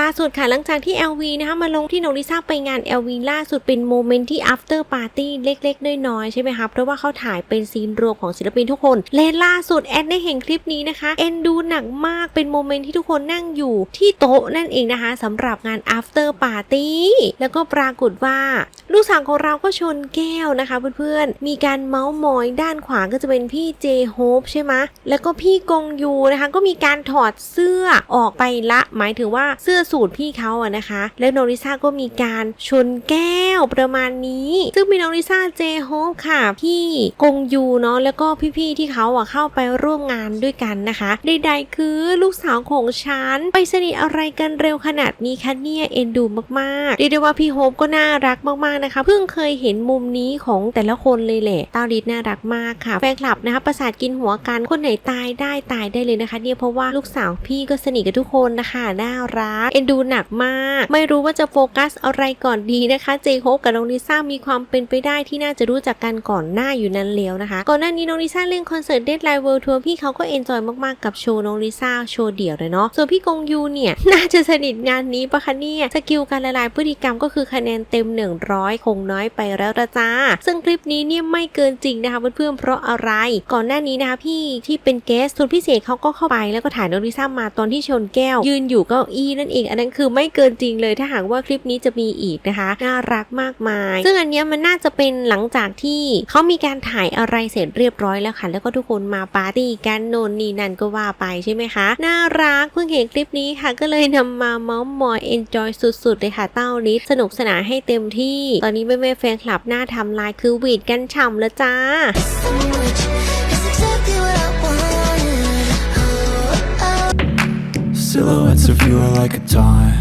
ล่าสุดค่ะหลังจากที่ LV นะคะมาลงที่น้องลิซ่าไปงาน LV ล่าสุดเป็นโมเมนต์ที่ after party เล็กๆ น้อยๆ ใช่ไหมคะเพราะว่าเขาถ่ายเป็นซีนรวมของศิลปินทุกคน และล่าสุดแอดได้เห็นคลิปนี้นะคะ เอ็นดูหนักมากเป็นโมเมนต์ที่ทุกคนนั่งอยู่ที่โต๊ะนั่นเองนะคะสำหรับงาน after party แล้วก็ปรากฏว่าลูกสาวของเราก็ชนแก้วนะคะเพื่อนๆ มีการเมาส์มอยด้านขวาก็จะเป็นพี่เจโฮปใช่ไหมแล้วก็พี่กงยูนะคะก็มีการถอดเสื้อออกไปละ หมายถึงว่าเสื้อสูทพี่เขาอะนะคะ แล้วน้องลิซ่าก็มีการชนแก้วประมาณนี้ ซึ่งมีน้องลิซ่าเจโฮปค่ะ พี่กงยูเนาะแล้วก็พี่ๆที่เขาอะเข้าไปร่วมงานด้วยกันนะคะใดๆคือลูกสาวของฉัน ไปสนิทอะไรกันเร็วขนาดนี้คะเนี่ยเอ็นดูมากๆเรียกได้ว่าพี่โฮปก็น่ารักมากๆนะคะ เพิ่งเคยเห็นมุมนี้ของแต่ละคนเลยแหละต้าลิดน่ารักมากค่ะแฟนคลับนะคะประสาทกินหัวกันคนไหนตายได้ตายได้เลยนะคะ เนี่ยเพราะว่าลูกสาวพี่ก็สนิทกับทุกคนนะคะน่ารักเอ็นดูหนักมาก ไม่รู้ว่าจะโฟกัสอะไรก่อนดีนะคะ เจโฮปกับน้องลิซ่ามีความเป็นไปได้ที่น่าจะรู้จักกันก่อนหน้าอยู่นั้นแล้วนะคะ ก่อนหน้านี้น้องลิซ่าเล่นคอนเสิร์ตเดดไลน์เวิลด์ทัวร์พี่เขาก็เอนจอยมากๆกับโชว์น้องลิซ่าโชว์เดี่ยวเลยเนาะ ส่วนพี่กงยูเนี่ย น่าจะสนิทงานนี้ปะคะเนี่ย สกิลการละลายพฤติกรรมก็คือคะแนนเต็ม 100 คงน้อยไปแล้วละจ้า ซึ่งคลิปนี้เนี่ยไม่เกินจริงนะคะเพื่อนๆเพราะอะไร ก่อนหน้านี้นะคะพี่ที่เป็นเกสส่วนพิเศษเขาก็เข้าไปแล้วก็ถ่ายน้องลิซ่ามาตอนที่ชนแก้ว ยืนอยู่เก้าอี้นั่นเองอันนั้นคือไม่เกินจริงเลยถ้าหากว่าคลิปนี้จะมีอีกนะคะ น่ารักมากมาย ซึ่งอันเนี้ยมันน่าจะเป็นหลังจากที่เขามีการถ่ายอะไรเสร็จเรียบร้อยแล้วค่ะ แล้วก็ทุกคนมาปาร์ตี้กันโนนนี่นั่นก็ว่าไปใช่ไหมคะ น่ารักเพิ่งเห็นคลิปนี้ค่ะ ก็เลยนำมาเมาส์มอยเอนจอยสุดๆเลยค่ะเต้าลิสสนุกสนานให้เต็มที่ ตอนนี้แม่ๆแฟนคลับหน้าทำลายคือหวีดกันฉ่ำแล้วจ้า Silhouettes of you are like a taunt.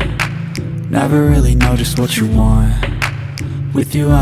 Never really know just what you want. With you I